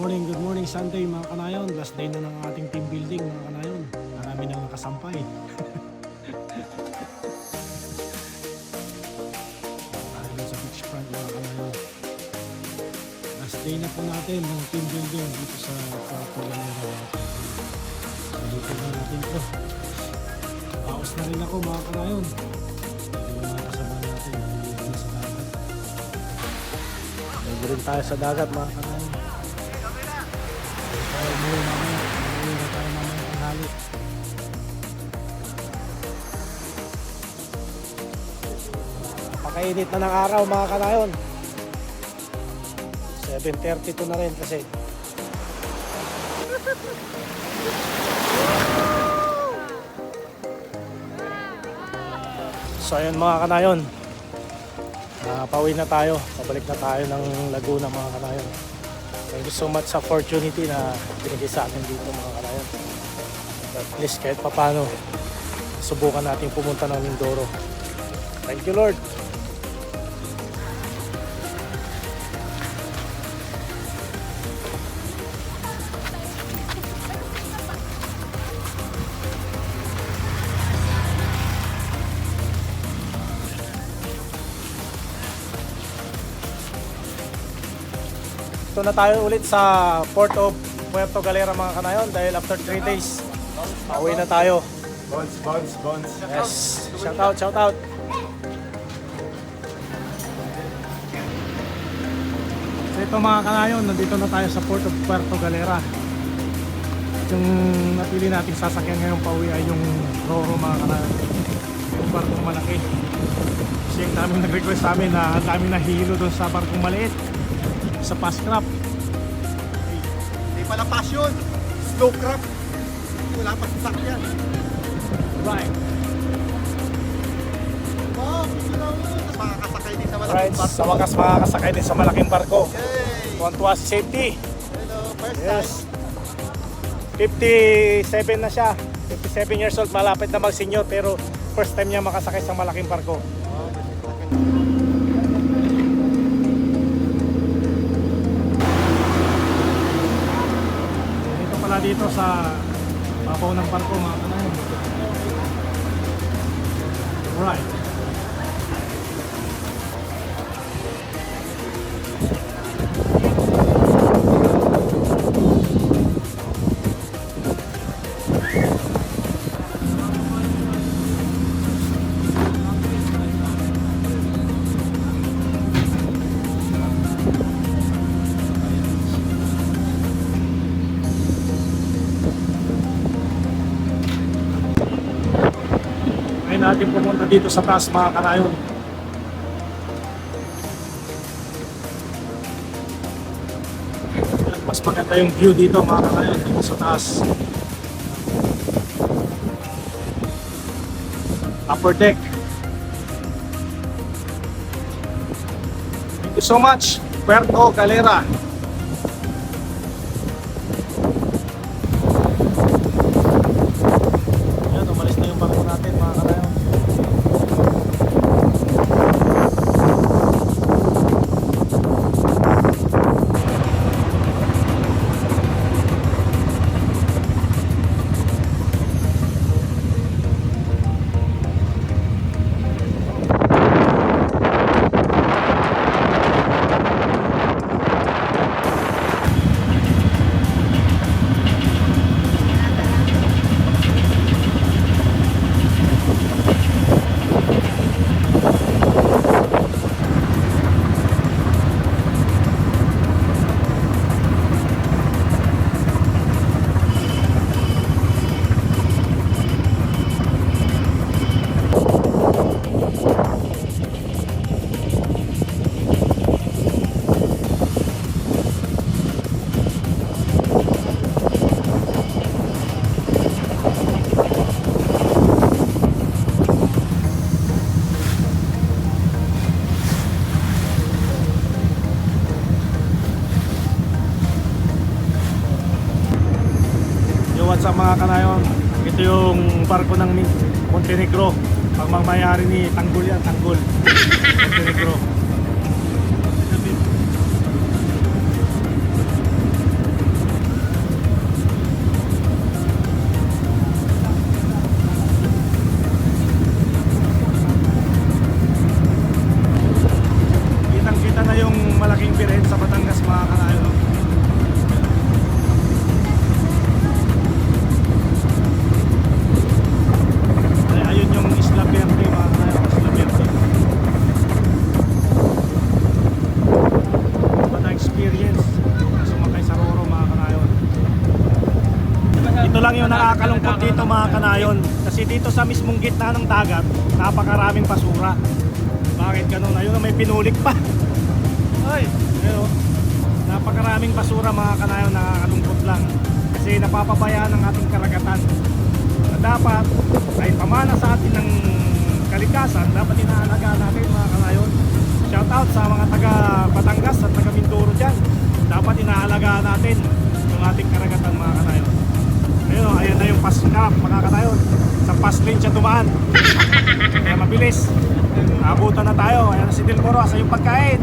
morning, good morning Sunday mga kanayon. Last day na ng ating team building mga kanayon. Marami nang nakasampay. Tayo sa beach front mga kanayon. Last day na po natin ng team building dito sa Puerto Galera. Dito na natin ito. Paus na rin ako mga kanayon. Pwede rin tayo sa dagat mga kanayon. Tayo na tayo ng araw mga kanayon. 7.32 na rin kasi So ayun mga kanayon Ah, pauwi na tayo. Pabalik na tayo ng Laguna mga kanayon. Thank you so much sa opportunity na binigay sa atin dito mga kanayon. At least kahit papano, subukan natin pumunta ng Mindoro. Thank you Lord. Ito na tayo ulit sa Port of Puerto Galera mga kanayon dahil after 3 days, pauwi na tayo. Bones, bones, bones. Yes, shout out, shout out. So ito mga kanayon, nandito na tayo sa Port of Puerto Galera. Yung napili nating sasakyan ngayong pauwi ay yung Roro mga kanayon. Yung barkong malaki. Kasi yung daming nag-request sa amin na ang daming nahihilo doon sa barkong maliit. Sa Pascrap. Hindi pala passion. Slow crap. Wala pa sasakyan. Right. Oh, makakasakay din sa malaking Right, barko. sa wakas makakasakay din sa malaking barko. Yay! Tuwan-tuwa si safety. Hello, first Yes. time. 57 na siya. 57 years old, malapit na mag-senior pero first time niya makasakay sa malaking barko. Oh, Dito sa babaw ng barko mga kanayon. Alright. Ngayon natin pumunta dito sa taas mga kanayon. Mas maganda yung view dito mga kanayon dito sa taas. Upper deck. Thank you so much, Puerto Galera. what's up mga kanayon. Ito yung barko ng Montenegro. Pagmamayari ni Tanggol yan, Tanggol. Montenegro. Kitang kita na yung malaking piren sa nakakalungkot dito mga kanayon. Kasi dito sa mismong gitna ng dagat, napakaraming basura. Bakit ganun? Ayun may pinulik pa. Ay, pero napakaraming basura mga kanayon nakakalungkot lang. Kasi napapabayaan ang ating karagatan. Na dapat ay pamana sa atin ng kalikasan, dapat inaalagaan natin mga kanayon. Shout out sa mga taga Batangas at taga Mindoro dyan. Dapat inaalagaan natin yung ating karagatan mga kanayon. Ayun, oh, ayan na yung pass cap mga kanayon. Sa pass lane siya dumaan. Kaya mabilis. Abutan na tayo. Ayan na si Dilmoro sa yung pagkain.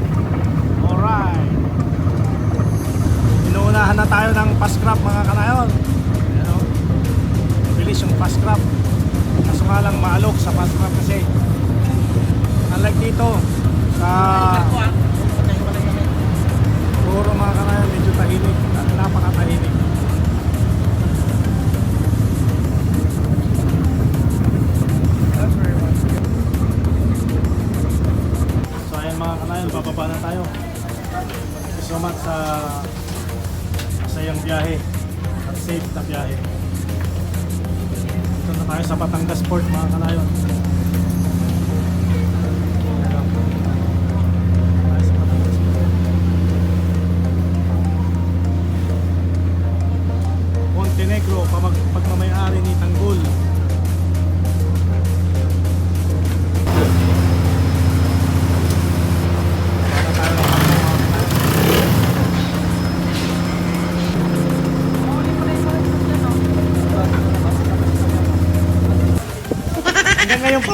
Alright. Inuunahan na tayo ng pass crop mga kanayon. Ayan o. Mabilis yung pass crop. Kaso nga lang maalok sa pass crop kasi. Unlike dito sa Puro mga kanayon medyo tahimik. Napakatahimik. Biyahe at safe na biyahe. Dito na tayo sa Batangas Port mga kanayon. Montenegro, pamag pagmamayari ni Tanggol.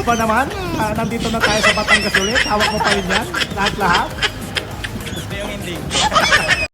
Pa naman? Ah, nandito na tayo sa Batangas ulit. Hawak mo pa rin yan? Lahat-lahat? Gusto yung hindi.